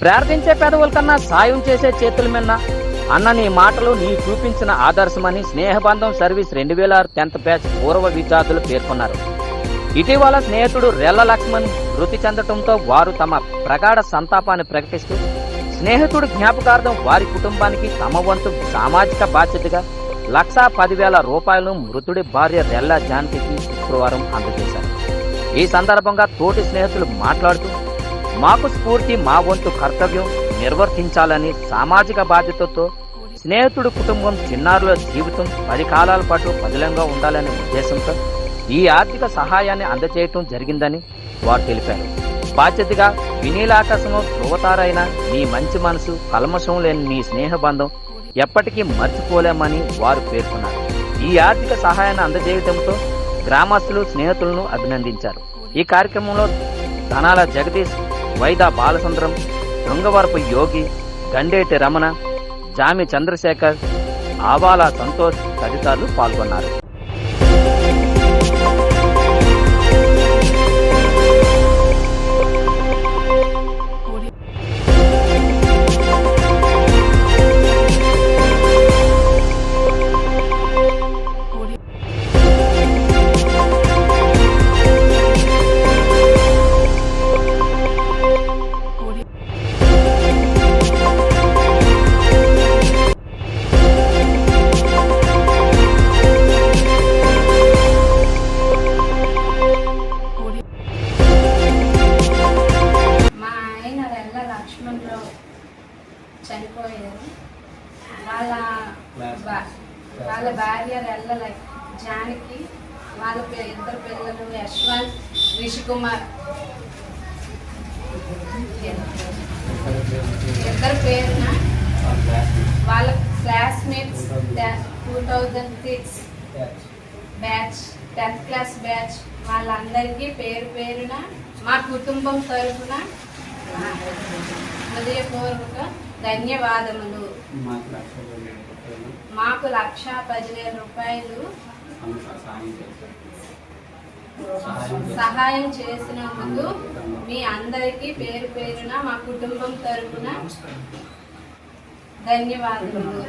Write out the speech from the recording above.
ప్రార్థించే పెదవుల కన్నా సాయం చేసే చేతుల మిన్న అన్న నీ మాటలు నీ చూపించిన ఆదర్శమని స్నేహబంధం సర్వీస్ రెండు వేల ఆరు టెన్త్ బ్యాచ్ పూర్వ విద్యార్థులు పేర్కొన్నారు. ఇటీవల స్నేహితుడు రెల్ల లక్ష్మణ్ మృతి చెందటంతో వారు తమ ప్రగాఢ సంతాపాన్ని ప్రకటిస్తూ స్నేహితుడు జ్ఞాపకార్థం వారి కుటుంబానికి తమ వంతు సామాజిక బాధ్యతగా లక్షా పదివేల రూపాయలు మృతుడి భార్య రెల్ల జాన్కి శుక్రవారం అందజేశారు. ఈ సందర్భంగా తోటి స్నేహితులు మాట్లాడుతూ మాకు స్ఫూర్తి మా వంతు కర్తవ్యం నిర్వర్తించాలని సామాజిక బాధ్యతతో స్నేహితుడు కుటుంబం చిన్నారుల జీవితం పది కాలాల పాటు పదిలంగా ఉండాలనే ఉద్దేశంతో ఈ ఆర్థిక సహాయాన్ని అందజేయటం జరిగిందని వారు తెలిపారు. బాధ్యతగా వినీలాకాశంలో ధృవతారైన నీ మంచి మనసు కల్మషం లేని నీ స్నేహబంధం ఎప్పటికీ మర్చిపోలేమని వారు పేర్కొన్నారు. ఈ ఆర్థిక సహాయాన్ని అందజేయడంతో గ్రామస్తులు స్నేహితులను అభినందించారు. ఈ కార్యక్రమంలో ధనాల జగదీష్ వైదా బాలచంద్రం శృంగవరపు యోగి గండేటి రమణ జామి చంద్రశేఖర్ ఆవాల సంతోష్ తదితరులు పాల్గొన్నారు. రెల్ల లక్ష్మణరావు చనిపోయారు. వాళ్ళ వాళ్ళ భార్య రెల్ల ల- జానకి వాళ్ళ ఇద్దరు పిల్లలు యశ్వంత్ రిషికుమార్. ఇద్దరు పేరున వాళ్ళ classmates two thousand six batch. Tenth class batch. వాళ్ళందరికీ పేరు పేరున మా కుటుంబం తరఫున హృదయపూర్వక ధన్యవాదములు. మాకు లక్ష పదివేల రూపాయలు సహాయం చేసినందుకు మీ అందరికీ పేరు పేరున మా కుటుంబం తరఫున ధన్యవాదములు.